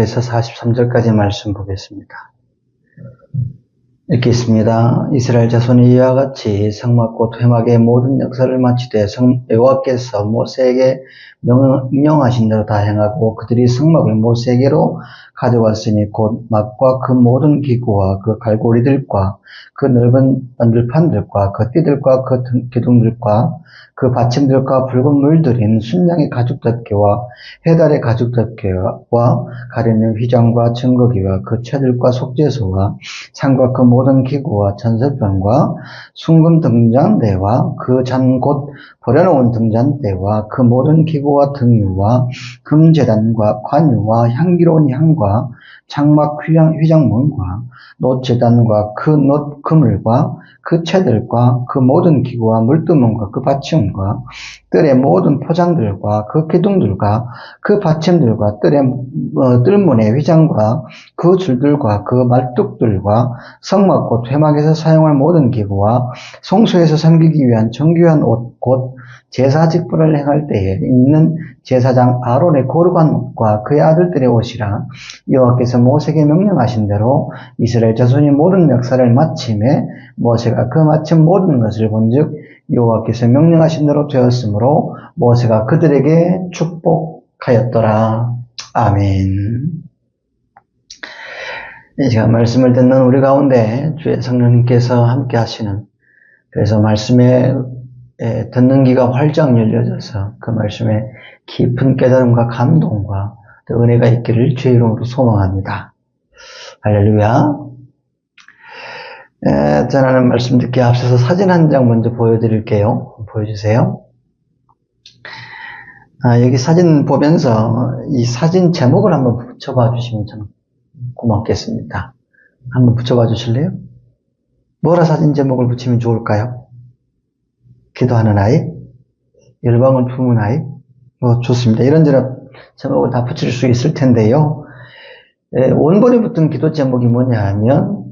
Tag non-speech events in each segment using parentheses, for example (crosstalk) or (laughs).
41절에서 43절까지 말씀 보겠습니다. 읽겠습니다. 이스라엘 자손이 이와 같이 성막곧 회막의 모든 역사를 마치되 성, 여호와께서 모세에게 명령하신 대로 다 행하고 그들이 성막을 모세에게로 가져왔으니 곧 막과 그 모든 기구와 그 갈고리들과 그 넓은 번들판들과 그 띠들과 그 기둥들과 그 받침들과 붉은 물들인 순양의 가죽 덮개와 해달의 가죽 덮개와 가리는 휘장과 증거기와 그 채들과 속죄소와 상과 그 모든 기구와 천설병과 순금 등잔대와 그 잔 곧 버려놓은 등잔대와 그 모든 기구 와 등유와 금재단과 관유와 향기로운 향과 장막 휘장, 휘장문과 노재단과 그 노, 그물과 그 채들과 그 모든 기구와 물두문과 그 받침과 뜰의 모든 포장들과 그 기둥들과 그 받침들과 뜰의 어, 뜰문의 휘장과 그 줄들과 그 말뚝들과 성막곧 회막에서 사용할 모든 기구와 송수에서 섬기기 위한 정교한 옷, 곧 제사 직분을 행할 때에 있는 제사장 아론의 고르반과 그의 아들들의 옷이라 여호와께서 모세에게 명령하신 대로 이스라엘 자손이 모든 역사를 마침에 모세가 그 마침 모든 것을 본즉 여호와께서 명령하신 대로 되었으므로 모세가 그들에게 축복하였더라. 아멘. 제가 말씀을 듣는 우리 가운데 주의 성령님께서 함께 하시는 그래서 말씀 에 듣는 귀가 활짝 열려져서 그 말씀에 깊은 깨달음과 감동과 은혜가 있기를 주의 이름으로 소망합니다. 할렐루야. 에, 전하는 말씀 듣기 앞서서 사진 한 장 먼저 보여드릴게요. 보여주세요. 아, 여기 사진 보면서 이 사진 제목을 한번 붙여봐 주시면 참 고맙겠습니다. 한번 붙여봐 주실래요? 뭐라 사진 제목을 붙이면 좋을까요? 기도하는 아이? 열방을 품은 아이? 뭐 좋습니다. 이런저런 제목을 다 붙일 수 있을 텐데요. 예, 원본에 붙은 기도 제목이 뭐냐 하면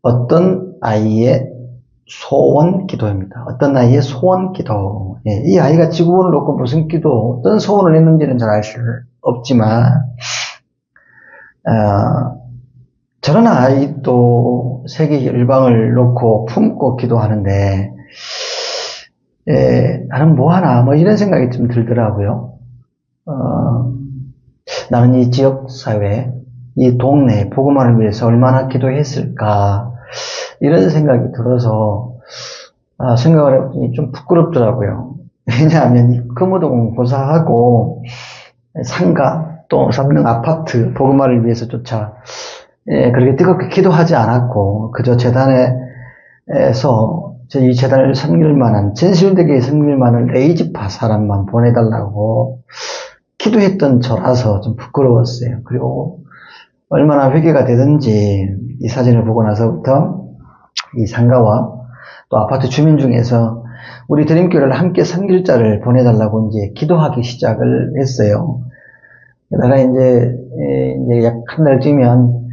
어떤 아이의 소원 기도입니다. 어떤 아이의 소원 기도. 예, 이 아이가 지구본을 놓고 무슨 기도, 어떤 소원을 했는지는 잘 알 수 없지만, 어, 저런 아이도 세계 열방을 놓고 품고 기도하는데, 예, 나는 뭐하나, 뭐 이런 생각이 좀 들더라고요. 어, 나는 이 지역 사회, 이 동네, 복음화를 위해서 얼마나 기도했을까, 이런 생각이 들어서, 아, 생각을 해보니 좀 부끄럽더라고요. 왜냐하면 금호동 고사하고 상가 또 성능 아파트 복음화를 위해서조차 예, 그렇게 뜨겁게 기도하지 않았고 그저 재단에서 이 재단을 섬길 만한 진실되게 섬길 만한 레이지파 사람만 보내달라고 기도했던 저라서 좀 부끄러웠어요. 그리고 얼마나 회개가 되든지 이 사진을 보고 나서부터 이 상가와 또 아파트 주민 중에서 우리 드림교회를 함께 섬길 자를 보내달라고 이제 기도하기 시작을 했어요. 게다가 이제, 이제 약 한 달 뒤면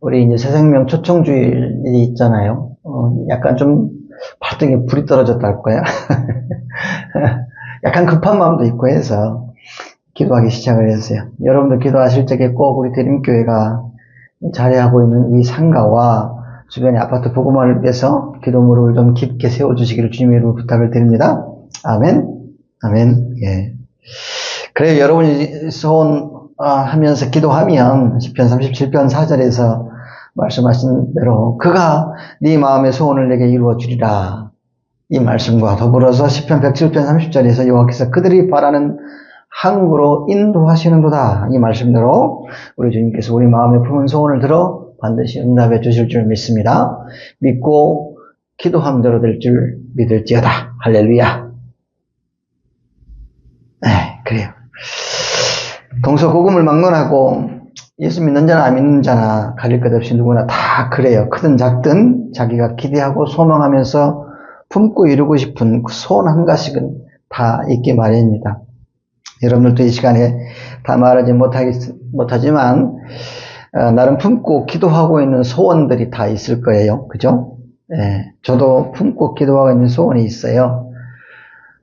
우리 이제 새생명 초청주일이 있잖아요. 어, 약간 좀 발등에 불이 떨어졌다 할 거야. (laughs) 약간 급한 마음도 있고 해서 기도하기 시작을 했어요. 여러분들 기도하실 적에 꼭 우리 대림교회가 자리하고 있는 이 상가와 주변의 아파트 보고만을 위해서 기도 무릎을 좀 깊게 세워주시기를 주님의 이름으로 부탁을 드립니다. 아멘. 아멘. 예. 그래요. 여러분이 소원하면서 기도하면 10편 37편 4절에서 말씀하신 대로 그가 네 마음의 소원을 내게 이루어 주리라. 이 말씀과 더불어서 10편 107편 30절에서 여호와께서 그들이 바라는 항구로 인도하시는도다. 이 말씀대로 우리 주님께서 우리 마음에 품은 소원을 들어 반드시 응답해 주실 줄 믿습니다. 믿고 기도함 대로 될 줄 믿을지어다. 할렐루야. 네, 그래요. 동서고금을 막론하고 예수 믿는 자나 안 믿는 자나 가릴 것 없이 누구나 다 그래요. 크든 작든 자기가 기대하고 소망하면서 품고 이루고 싶은 그 소원 한 가지씩은 다 있기 마련입니다. 여러분들도 이 시간에 다 말하지 못하겠, 못하지만, 어, 나름 품고 기도하고 있는 소원들이 다 있을 거예요. 그죠? 예, 저도 품고 기도하고 있는 소원이 있어요.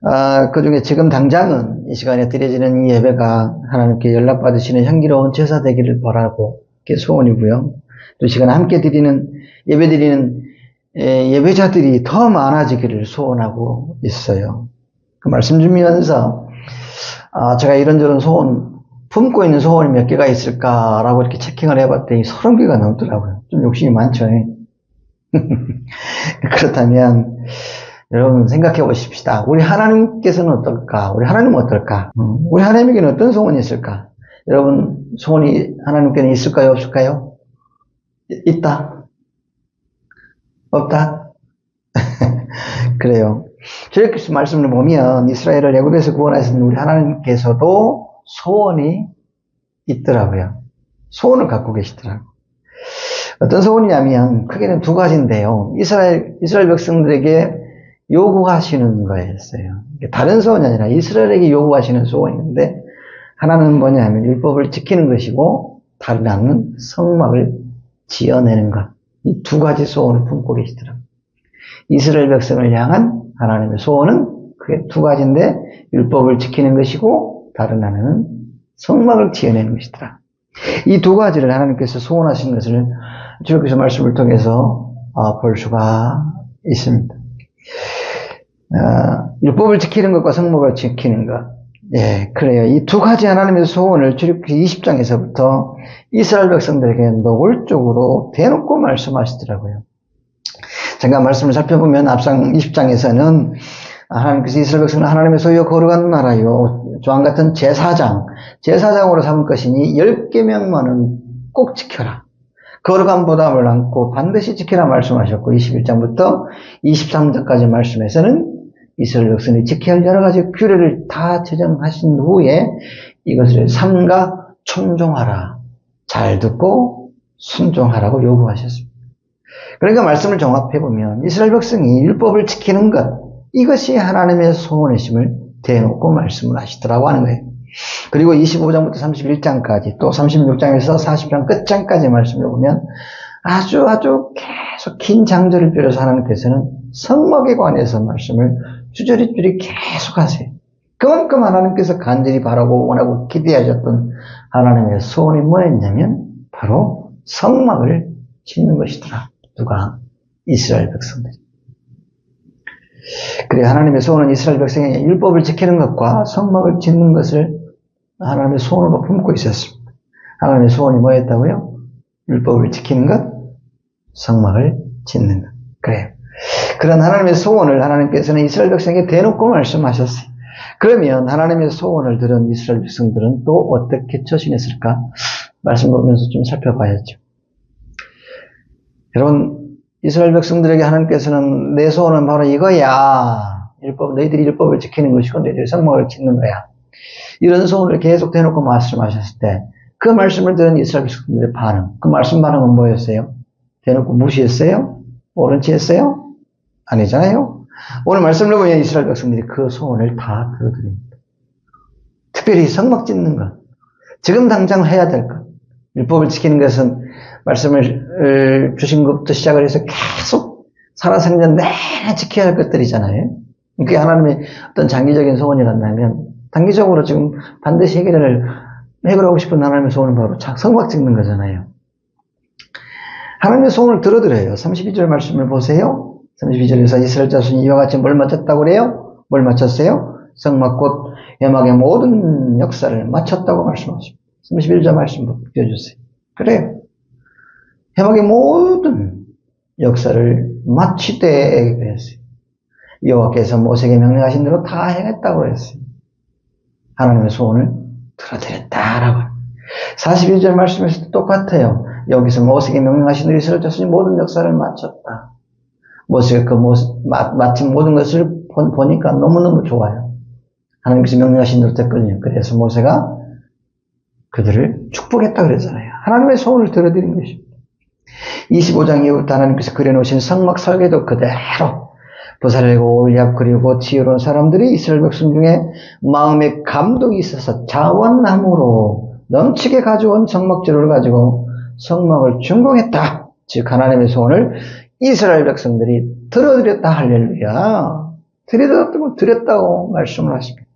아, 그 중에 지금 당장은 이 시간에 드려지는 이 예배가 하나님께 연락받으시는 향기로운 제사 되기를 바라고 그게 소원이고요. 또 시간 함께 드리는 예배 드리는 예배자들이 더 많아지기를 소원하고 있어요. 그 말씀 주면서 아, 제가 이런저런 소원 품고 있는 소원이 몇 개가 있을까라고 이렇게 체킹을 해봤더니 서른 개가 넘더라고요. 좀 욕심이 많죠. (laughs) 그렇다면 여러분 생각해 보십시다. 우리 하나님께서는 어떨까? 우리 하나님은 어떨까? 음, 우리 하나님에게는 어떤 소원이 있을까? 여러분 소원이 하나님께는 있을까요? 없을까요? 있다? 없다? (laughs) 그래요. 저렇게 말씀을 보면 이스라엘을 애굽에서 구원하신 우리 하나님께서도 소원이 있더라고요. 소원을 갖고 계시더라고요. 어떤 소원이냐면 크게는 두 가지인데요. 이스라엘 이스라엘 백성들에게 요구하시는 거였어요. 다른 소원이 아니라 이스라엘에게 요구하시는 소원인데 하나는 뭐냐면 율법을 지키는 것이고 다른 하나는 성막을 지어내는 것. 이 두 가지 소원을 품고 계시더라고요. 이스라엘 백성을 향한 하나님의 소원은 그게 두 가지인데 율법을 지키는 것이고 다른 하나는 성막을 지어내는 것이더라. 이 두 가지를 하나님께서 소원하신 것을 주께서 말씀을 통해서 어, 볼 수가 있습니다. 어, 율법을 지키는 것과 성목을 지키는 것. 예, 그래요. 이 두 가지 하나님의 소원을 출입기 20장에서부터 이스라엘 백성들에게 노골적으로 대놓고 말씀하시더라고요. 잠깐 말씀을 살펴보면 앞상 20장에서는 하나님께서 이스라엘 백성은 하나님의 소유와 거룩한 나라요. 조항 같은 제사장, 제사장으로 삼을 것이니 10개명만은 꼭 지켜라. 거룩한 보답을 안고 반드시 지키라 말씀하셨고 21장부터 23장까지 말씀에서는 이스라엘 백성이 지켜야 할 여러 가지 규례를 다 제정하신 후에 이것을 삼가 청종하라. 잘 듣고 순종하라고 요구하셨습니다. 그러니까 말씀을 종합해 보면 이스라엘 백성이 율법을 지키는 것, 이것이 하나님의 소원이심을 대놓고 말씀을 하시더라고 하는 거예요. 그리고 25장부터 31장까지 또 36장에서 40장 끝장까지 말씀을 보면 아주 아주 계속 긴 장절을 빌어서 하나님께서는 성막에 관해서 말씀을 주저리주저리 계속 하세요. 그만큼 하나님께서 간절히 바라고 원하고 기대하셨던 하나님의 소원이 뭐였냐면 바로 성막을 짓는 것이더라. 누가? 이스라엘 백성들이. 그래 하나님의 소원은 이스라엘 백성의 율법을 지키는 것과 성막을 짓는 것을 하나님의 소원으로 품고 있었습니다. 하나님의 소원이 뭐였다고요? 율법을 지키는 것, 성막을 짓는 것. 그래요. 그런 하나님의 소원을 하나님께서는 이스라엘 백성에게 대놓고 말씀하셨어요. 그러면 하나님의 소원을 들은 이스라엘 백성들은 또 어떻게 처신했을까? 말씀 보면서 좀 살펴봐야죠. 여러분, 이스라엘 백성들에게 하나님께서는 내 소원은 바로 이거야. 율법, 너희들이 율법을 지키는 것이고 너희들이 성막을 짓는 거야. 이런 소원을 계속 대놓고 말씀하셨을 때 그 말씀을 들은 이스라엘 백성들의 반응, 그 말씀 반응은 뭐였어요? 대놓고 무시했어요? 옳은 체 했어요? 아니잖아요. 오늘 말씀을 보면 이스라엘 백성들이 그 소원을 다 들어드립니다. 특별히 성막 짓는 것. 지금 당장 해야 될 것. 율법을 지키는 것은 말씀을 주신 것부터 시작을 해서 계속 살아생전 내내 지켜야 할 것들이잖아요. 그게 하나님의 어떤 장기적인 소원이란다면 단기적으로 지금 반드시 해결을 해결하고 싶은 하나님의 소원은 바로 성막 짓는 거잖아요. 하나님의 소원을 들어드려요. 32절 말씀을 보세요. 32절에서 이스라엘 자손이 이와 같이 뭘 마쳤다고 그래요? 뭘 마쳤어요? 성막 곧 회막의 모든 역사를 마쳤다고 말씀하십니다. 31절 말씀 보여주세요. 그래요. 회막의 모든 역사를 마치되 그랬어요. 여호와께서 모세에게 명령하신 대로 다 행했다고 그랬어요. 하나님의 소원을 들어드렸다라고. 41절 말씀에서도 똑같아요. 여기서 모세에게 명령하신 대로 이스라엘 자손이 모든 역사를 마쳤다. 모세가 그 모습, 마친 모든 것을 보 니까 너무너무 좋아요. 하나님께서 명령하신 대로 됐거든요. 그래서 모세가 그들을 축복했다 그랬잖아요. 하나님의 소원을 들어드린 것입니다. 25장 이후부터 하나님께서 그려놓으신 성막 설계도 그대로 부살고 올리압 그리고 지혜로운 사람들이 이스라엘 백성 중에 마음에 감동이 있어서 자원나무로 넘치게 가져온 성막재료를 가지고 성막을 준공했다. 즉 하나님의 소원을 이스라엘 백성들이 들어드렸다 할렐루야. 드렸다고 드렸다고 말씀을 하십니다.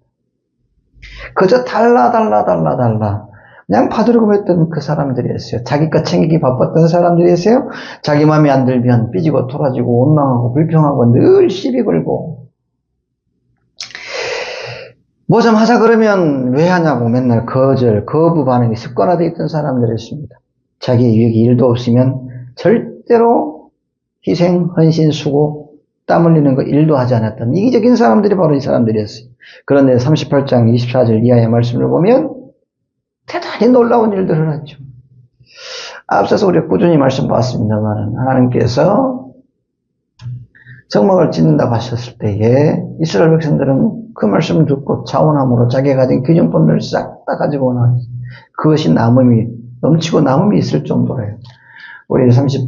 그저 달라 달라 달라 달라 그냥 받으려고 했던 그 사람들이었어요. 자기 것 챙기기 바빴던 사람들이었어요. 자기 마음에 안 들면 삐지고 돌아지고 원망하고 불평하고 늘 시비 걸고 뭐 좀 하자 그러면 왜 하냐고 맨날 거절, 거부 반응이 습관화되어 있던 사람들이었습니다. 자기 유익이 일도 없으면 절대로 희생, 헌신, 수고, 땀 흘리는 거 일도 하지 않았던 이기적인 사람들이 바로 이 사람들이었어요. 그런데 38장 24절 이하의 말씀을 보면 대단히 놀라운 일들을 하죠. 앞서서 우리가 꾸준히 말씀 봤습니다만 하나님께서 성막을 짓는다고 하셨을 때에 이스라엘 백성들은 그 말씀을 듣고 자원함으로 자기가 가진 기념품들을 싹 다 가지고 나왔어요. 그것이 남음이 넘치고 남음이 있을 정도로요. 우리 30,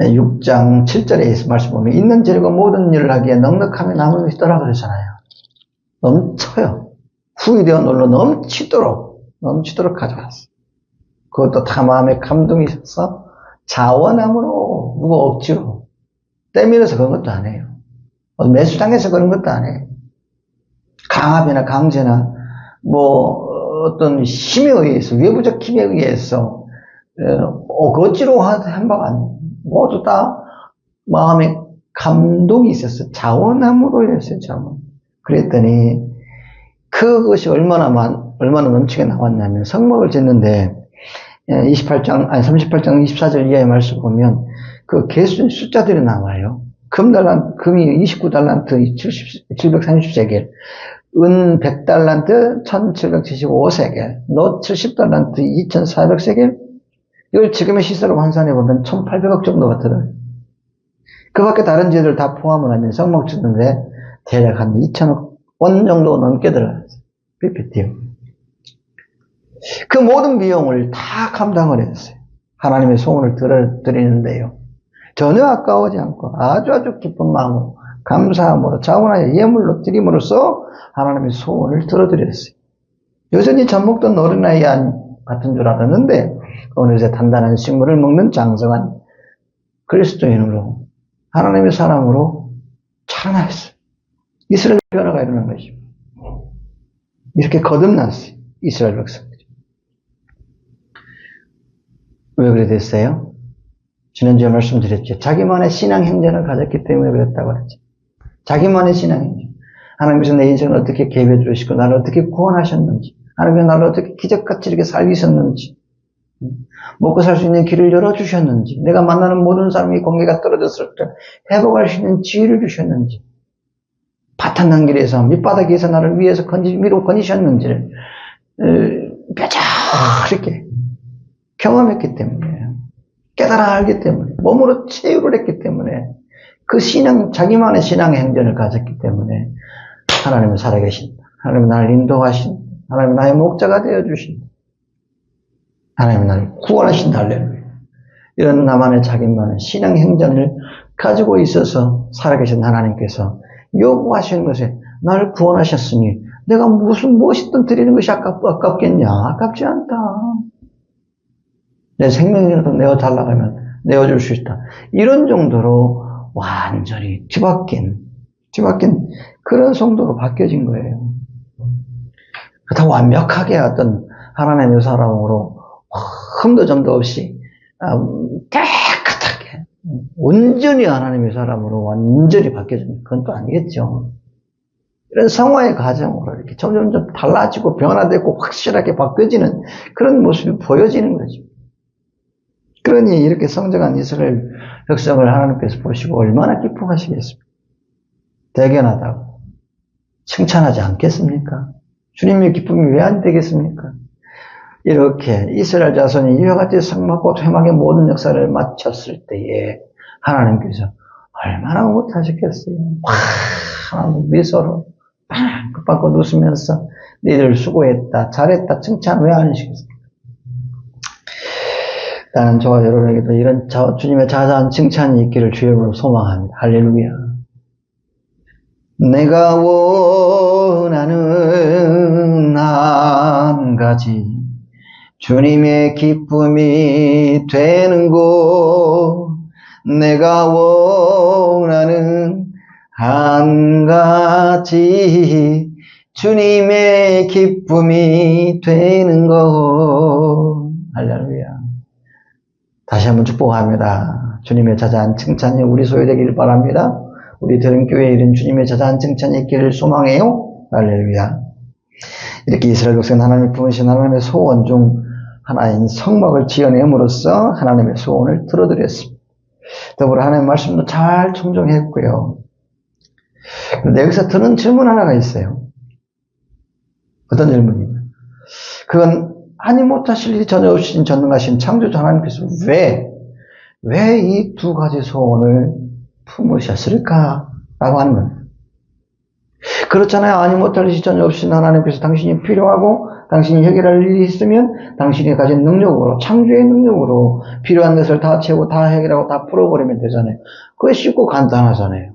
6장 7절에 말씀 보면 있는 재료가 모든 일을 하기에 넉넉하면 남음이 있더라 그러잖아요. 넘쳐요. 후이 되어 놀러 넘치도록 넘치도록 가져왔어. 그것도 다 마음에 감동이 있어서 자원함으로 누가 억지로 때밀어서 그런 것도 안 해요. 매수당해서 그런 것도 안 해요. 강압이나 강제나 뭐 어떤 힘에 의해서 외부적 힘에 의해서 어, 억지로 한 바가 아니에요. 모두 다 마음에 감동이 있었어. 자원함으로 했어요, 자원. 그랬더니 그것이 얼마나 많, 얼마나 넘치게 나왔냐면 성막을 짓는데 28장, 아니 38장 24절 이하의 말씀 보면 그 개수 숫자들이 나와요. 금달란, 금이 29달란트 70, 730세겔, 은 100달란트 1775세겔, 노 70달란트 2400세겔, 이걸 지금의 시세로 환산해 보면 1800억 정도가 들어요. 그 밖에 다른 지들 다 포함을 하면 성막 짓는데 대략 한 2천억 원 정도 넘게 들어요. PPT. 그 모든 비용을 다 감당을 했어요. 하나님의 소원을 드리는데요. 전혀 아까워지 않고 아주 아주 기쁜 마음으로 감사함으로 자원하여 예물로 드림으로써 하나님의 소원을 들어드렸어요. 여전히 젖 먹던 어린아이 같은 줄 알았는데 어느새 단단한 식물을 먹는 장성한 그리스도인으로 하나님의 사람으로 자라났어요. 이스라엘 변화가 일어난 것입니다. 이렇게 거듭났어요. 이스라엘 백성들이. 왜 그래 됐어요? 지난주에 말씀드렸죠. 자기만의 신앙 행전을 가졌기 때문에 그랬다고 그랬죠. 자기만의 신앙 행전. 하나님께서 내 인생을 어떻게 계획해 주시고 나를 어떻게 구원하셨는지 하나님께서 나를 어떻게 기적같이 이렇게 살리셨는지 먹고 살 수 있는 길을 열어주셨는지 내가 만나는 모든 사람이 공개가 떨어졌을 때 회복할 수 있는 지혜를 주셨는지 파탄난 길에서 밑바닥에서 나를 위해서 건지, 위로 건지셨는지를 뾰족하게 경험했기 때문에 깨달아 알기 때문에 몸으로 체유를 했기 때문에 그 신앙 자기만의 신앙의 행전을 가졌기 때문에 하나님은 살아계신다. 하나님은 나를 인도하신다. 하나님은 나의 목자가 되어주신다. 하나님은 나를 구원하신다. 할렐루야. 이런 나만의 자기만의 신앙 행전을 가지고 있어서 살아계신 하나님께서 요구하시는 것에 나를 구원하셨으니 내가 무슨 무엇이든 드리는 것이 아깝, 아깝겠냐? 아깝지 않다. 내 생명이라도 내어 달라고 면 내어줄 수 있다. 이런 정도로 완전히 뒤바뀐, 뒤바뀐 그런 성도로 바뀌어진 거예요. 다 완벽하게 어떤 하나님의 사람으로 흠도 점도 없이 아, 깨끗하게 온전히 하나님의 사람으로 완전히 바뀌어진 그건 또 아니겠죠. 이런 성화의 과정으로 이렇게 점점점 달라지고 변화되고 확실하게 바뀌어지는 그런 모습이 보여지는 거죠. 그러니 이렇게 성장한 이스라엘 백성을 하나님께서 보시고 얼마나 기뻐하시겠습니까? 대견하다고 칭찬하지 않겠습니까? 주님의 기쁨이 왜 안 되겠습니까? 이렇게 이스라엘 자손이 이와 같이 성막과 회막의 모든 역사를 마쳤을 때에 하나님께서 얼마나 못하셨겠어요. 와, 미소로 빵긋빵긋 웃으면서 너희들 수고했다, 잘했다, 칭찬 왜안 하시겠습니까? 나는 저와 여러분에게도 이런 자, 주님의 자자한 칭찬이 있기를 주님으로 소망합니다. 할렐루야. 내가 원하는 한 가지 주님의 기쁨이 되는 곳 내가 원하는 한 가지 주님의 기쁨이 되는 것. 할렐루야. 다시 한번 축복합니다. 주님의 자자한 칭찬이 우리 소유되길 바랍니다. 우리 들은교회에 이른 주님의 자자한 칭찬이 있기를 소망해요. 할렐루야. 이렇게 이스라엘 백성 하나님을 품으신 하나님의 소원 중 하나인 성막을 지어냄으로써 하나님의 소원을 들어드렸습니다. 더불어 하나님의 말씀도 잘 청정했고요. 그런데 여기서 드는 질문 하나가 있어요. 어떤 질문이냐. 그건 하니 못하실 일이 전혀 없으신 전능하신 창조주 하나님께서 왜, 왜 이 두 가지 소원을 품으셨을까? 라고 하는 겁니다. 그렇잖아요. 아니 못할 일이 전혀 없으신 하나님께서 당신이 필요하고 당신이 해결할 일이 있으면 당신이 가진 능력으로 창조의 능력으로 필요한 것을 다 채우고 다 해결하고 다 풀어버리면 되잖아요. 그게 쉽고 간단하잖아요.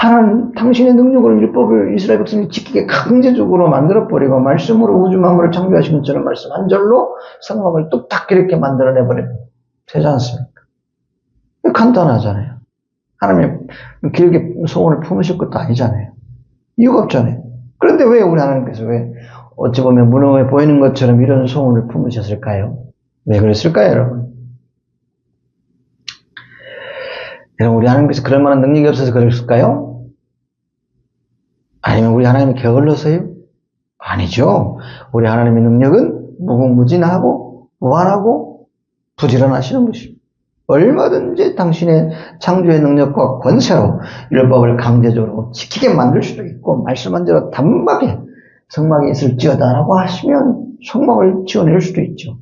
하나님, 당신의 능력을 율법을 이스라엘 백성이 지키게 강제적으로 만들어버리고 말씀으로 우주 만물을 창조하신 것처럼 말씀 한 절로 성막을 뚝딱 이렇게 만들어내버리면 되지 않습니까? 간단하잖아요. 하나님 길게 소원을 품으실 것도 아니잖아요. 이유가 없잖아요. 그런데 왜 우리 하나님께서 왜 어찌 보면 무능해 보이는 것처럼 이런 소원을 품으셨을까요? 왜 그랬을까요, 여러분? 여러분, 우리 하나님께서 그럴 만한 능력이 없어서 그랬을까요? 아니면 우리 하나님이 게을러서요? 아니죠. 우리 하나님의 능력은 무궁무진하고 무한하고 부지런하시는 것입니다. 얼마든지 당신의 창조의 능력과 권세로 율법을 강제적으로 지키게 만들 수도 있고 말씀한 대로 단박에 성막이 있을지어다라고 하시면 성막을 지어낼 수도 있죠.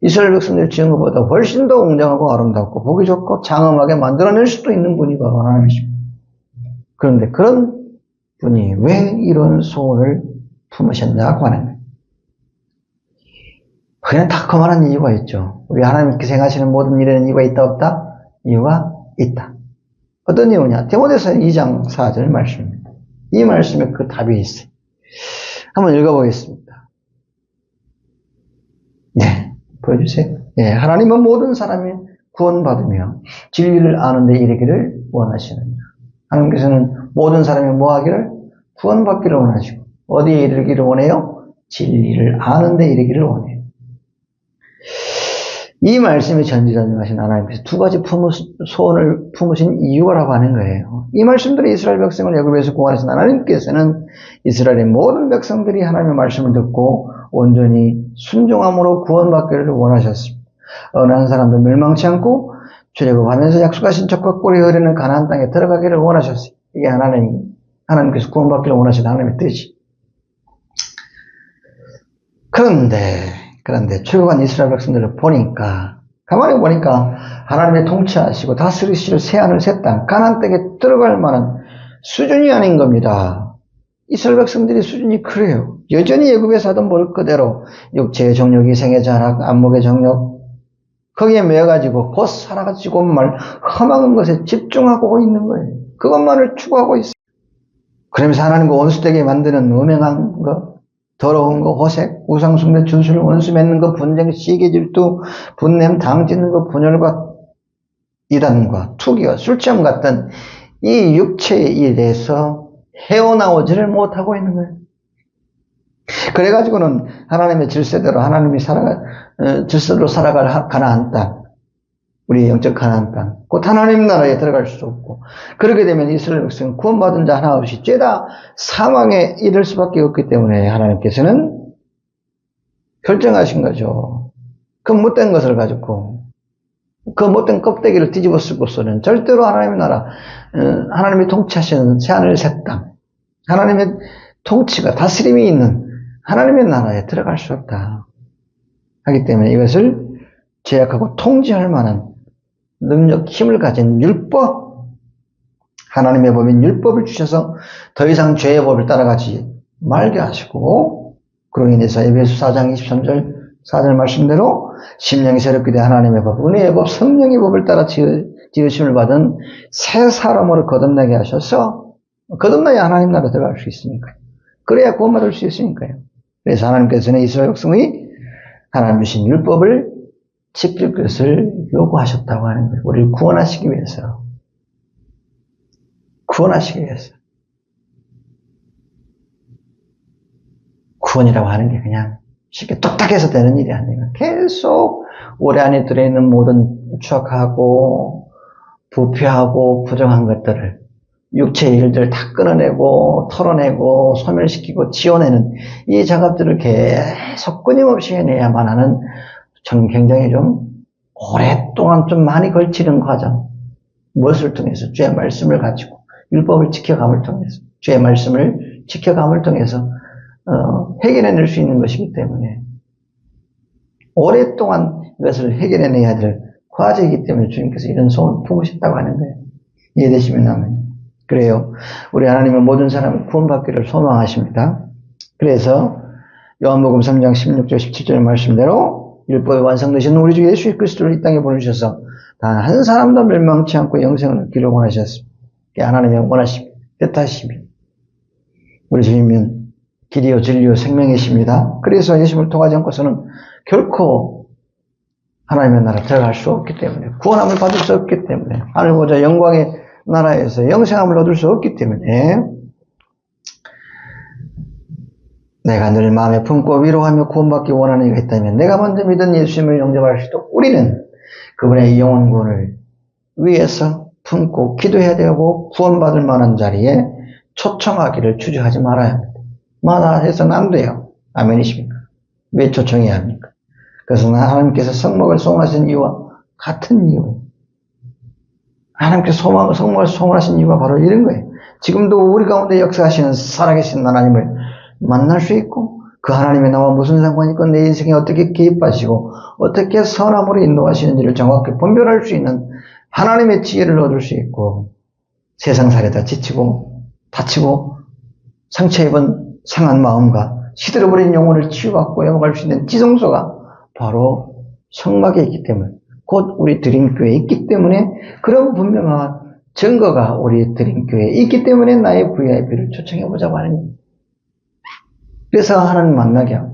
이스라엘 백성들 지은 것보다 훨씬 더 웅장하고 아름답고 보기 좋고 장엄하게 만들어낼 수도 있는 분이 바로 하나님이십니다. 그런데 그런 분이 왜 이런 소원을 품으셨냐고 하는. 그냥 다 그만한 이유가 있죠. 우리 하나님께서 행하시는 모든 일에는 이유가 있다 없다? 이유가 있다. 어떤 이유냐? 데모데서 2장 4절 말씀입니다. 이 말씀에 그 답이 있어요. 한번 읽어보겠습니다. 네, 보여주세요. 네, 하나님은 모든 사람이 구원받으며 진리를 아는 데 이르기를 원하시느냐. 하나님께서는 모든 사람이 뭐 하기를? 구원받기를 원하시고 어디에 이르기를 원해요? 진리를 아는 데 이르기를 원해요. 이 말씀이 전지전능하신 하나님께서 두 가지 품으, 소원을 품으신 이유라고 하는 거예요. 이 말씀들이 이스라엘 백성을 애굽에서 구원하신 하나님께서는 이스라엘의 모든 백성들이 하나님의 말씀을 듣고 온전히 순종함으로 구원받기를 원하셨습니다. 어느 한 사람도 멸망치 않고 출애굽하면서 약속하신 적과 꿀이 흐르는 가나안 땅에 들어가기를 원하셨어요. 이게 하나님 하나님께서 구원받기를 원하신 하나님의 뜻이. 그런데 그런데 출국한 이스라엘 백성들을 보니까 가만히 보니까 하나님의 통치하시고 다스리실 새하늘 새 땅 가나안 땅에 들어갈 만한 수준이 아닌 겁니다. 이스라엘 백성들의 수준이 그래요. 여전히 예굽에서 하던 볼 그대로 육체의 정욕, 이생의 자락, 안목의 정욕 거기에 매여가지고 곧 살아가지고 말 험한 것에 집중하고 있는 거예요. 그것만을 추구하고 있어요. 그러면서 하나님과 원수되게 만드는 음행한 것, 더러운 거, 호색, 우상숭배, 준수를 원수 맺는 거, 분쟁, 시기, 질투, 분냄, 당 짓는 거, 분열과 이단과 투기와 술취함 같은 이 육체의 일에서 헤어나오지를 못하고 있는 거예요. 그래가지고는 하나님의 질서대로 하나님이 살아가, 어, 질서로 살아갈 가나안 땅, 우리 영적 가나안 땅, 곧 하나님 나라에 들어갈 수 없고, 그렇게 되면 이스라엘 백성은 구원받은 자 하나 없이 죄다 사망에 이를 수밖에 없기 때문에 하나님께서는 결정하신 거죠. 그 못된 것을 가지고, 그 못된 껍데기를 뒤집어 쓰고서는 절대로 하나님의 나라, 어, 하나님이 통치하시는 새하늘 새 땅, 하나님의 통치가 다스림이 있는 하나님의 나라에 들어갈 수 없다. 하기 때문에 이것을 제약하고 통제할 만한 능력, 힘을 가진 율법, 하나님의 법인 율법을 주셔서 더 이상 죄의 법을 따라가지 말게 하시고, 그로 인해서 에베소 4장 23절, 4절 말씀대로 심령이 새롭게 된 하나님의 법, 은혜의 법, 성령의 법을 따라 지으, 지으심을 받은 새 사람으로 거듭나게 하셔서 거듭나야 하나님 나라 들어갈 수 있으니까요. 그래야 구원받을 수 있으니까요. 그래서 하나님께서는 이스라엘 백성의 하나님 주신 율법을 지킬 것을 요구하셨다고 하는 거예요. 우리를 구원하시기 위해서. 구원하시기 위해서. 구원이라고 하는 게 그냥 쉽게 뚝딱해서 되는 일이 아니에요. 계속 우리 안에 들어있는 모든 추악하고 부패하고 부정한 것들을 육체의 일들을 다 끊어내고 털어내고 소멸시키고 지워내는 이 작업들을 계속 끊임없이 해내야만 하는 저는 굉장히 좀 오랫동안 좀 많이 걸치는 과정 무엇을 통해서 주의 말씀을 가지고 율법을 지켜감을 통해서 주의 말씀을 지켜감을 통해서 어, 해결해낼 수 있는 것이기 때문에 오랫동안 이것을 해결해내야 될 과제이기 때문에 주님께서 이런 소원을 품으셨다고 하는 거예요. 이해되시면 나면 그래요. 우리 하나님은 모든 사람을 구원받기를 소망하십니다. 그래서 요한복음 3장 16절 17절 말씀대로 율법에 완성되신 우리 주 예수 그리스도를 이 땅에 보내주셔서 단 한 사람도 멸망치 않고 영생을 얻기를 원하셨습니다. 하나님이 원하십니다. 뜻하십니다. 우리 주님은 길이요 진리요 생명이십니다. 그래서 예수를 통하지 않고서는 결코 하나님의 나라 들어갈 수 없기 때문에 구원함을 받을 수 없기 때문에 하늘보자 영광의 나라에서 영생함을 얻을 수 없기 때문에 내가 늘 마음에 품고 위로하며 구원받기 원하는 이가 있다면 내가 먼저 믿은 예수님을 영접할 수도 우리는 그분의 구원을 위해서 품고 기도해야 되고 구원받을 만한 자리에 초청하기를 주저하지 말아야 합니다. 마다 해서는 안 돼요. 아멘이십니까? 왜 초청해야 합니까? 그래서 하나님께서 성목을 소원하신 이유와 같은 이유. 하나님께서 소망, 성목을 소원하신 이유가 바로 이런 거예요. 지금도 우리 가운데 역사하시는 살아계신 하나님을 만날 수 있고 그 하나님의 나와 무슨 상관이 있고 내 인생에 어떻게 개입하시고 어떻게 선함으로 인도하시는지를 정확히 분별할 수 있는 하나님의 지혜를 얻을 수 있고 세상 살에다 지치고 다치고 상처 입은 상한 마음과 시들어버린 영혼을 치유받고 회복할 수 있는 지성소가 바로 성막에 있기 때문에 곧 우리 드림교회에 있기 때문에 그런 분명한 증거가 우리 드림교회에 있기 때문에 나의 VIP를 초청해보자고 하는 겁니다. 그래서 하나님 만나게 하고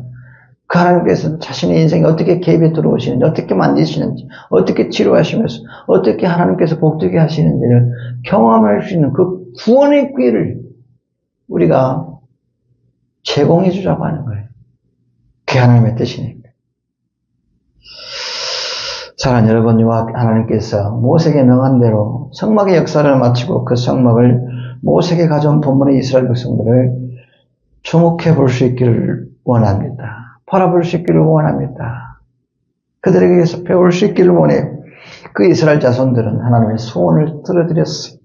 그 하나님께서 자신의 인생에 어떻게 개입해 들어오시는지 어떻게 만드시는지 어떻게 치료하시면서 어떻게 하나님께서 복되게 하시는지를 경험할 수 있는 그 구원의 기회를 우리가 제공해 주자고 하는 거예요. 그게 하나님의 뜻이니까. 사랑 여러분과 하나님께서 모세에게 명한 대로 성막의 역사를 마치고 그 성막을 모세에게 가져온 본문의 이스라엘 백성들을 주목해 볼 수 있기를 원합니다. 바라볼 수 있기를 원합니다. 그들에게서 배울 수 있기를 원해요. 그 이스라엘 자손들은 하나님의 소원을 들어드렸어요.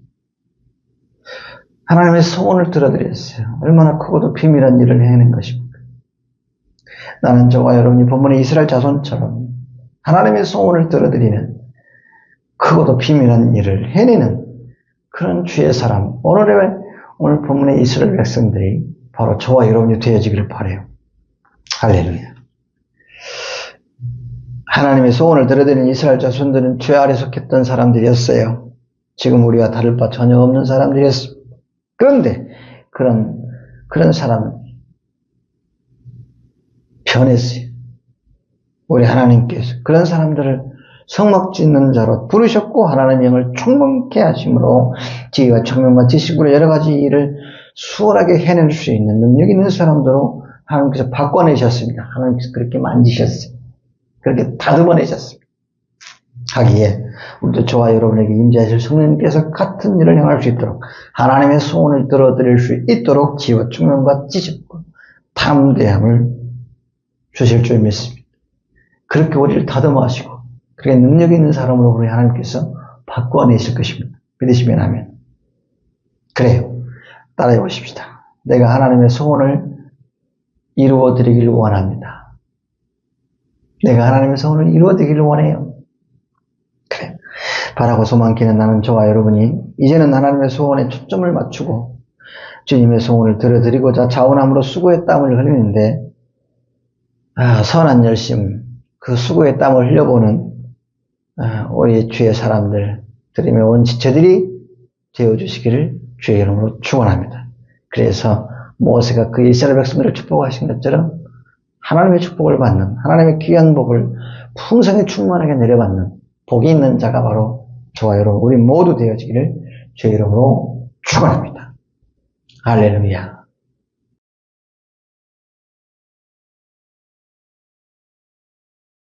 하나님의 소원을 들어드렸어요. 얼마나 크고도 비밀한 일을 해낸 것입니까? 나는 저와 여러분이 본문의 이스라엘 자손처럼 하나님의 소원을 들어드리는 크고도 비밀한 일을 해내는 그런 주의 사람, 오늘의 오늘 본문의 이스라엘 백성들이 바로 저와 여러분이 되어지기를 바래요. 할렐루야. 하나님의 소원을 들어드리는 이스라엘 자손들은 죄 아래 속했던 사람들이었어요. 지금 우리가 다를 바 전혀 없는 사람들이었습니다. 그런데 그런 그런 사람은 변했어요. 우리 하나님께서 그런 사람들을 성막 짓는 자로 부르셨고 하나님의 영을 충만케 하심으로 지혜와 청명과 지식으로 여러 가지 일을 수월하게 해낼 수 있는 능력 있는 사람들로 하나님께서 바꿔내셨습니다. 하나님께서 그렇게 만지셨어요. 그렇게 다듬어내셨습니다. 하기에 우리도 저와 여러분에게 임재하실 성령님께서 같은 일을 행할 수 있도록 하나님의 소원을 들어드릴 수 있도록 지혜와 충명과 지식과 탐대함을 주실 줄 믿습니다. 그렇게 우리를 다듬어 하시고 그렇게 능력 있는 사람으로 우리 하나님께서 바꿔내실 것입니다. 믿으시면 하면 그래요. 따라해 보십시다. 내가 하나님의 소원을 이루어 드리기를 원합니다. 내가 하나님의 소원을 이루어 드리기를 원해요. 그래. 바라고 소망기는 나는 저와 여러분이 이제는 하나님의 소원에 초점을 맞추고 주님의 소원을 들어드리고자 자원함으로 수고의 땀을 흘리는데 아, 선한 열심, 그 수고의 땀을 흘려보는 아, 우리 주의 사람들, 드림의 온 지체들이 되어주시기를 주의 이름으로 축원합니다. 그래서 모세가 그 이스라엘 백성들을 축복하신 것처럼 하나님의 축복을 받는 하나님의 귀한 복을 풍성히 충만하게 내려받는 복이 있는 자가 바로 저와 여러분 우리 모두 되어지기를 주의 이름으로 축원합니다. 할렐루야.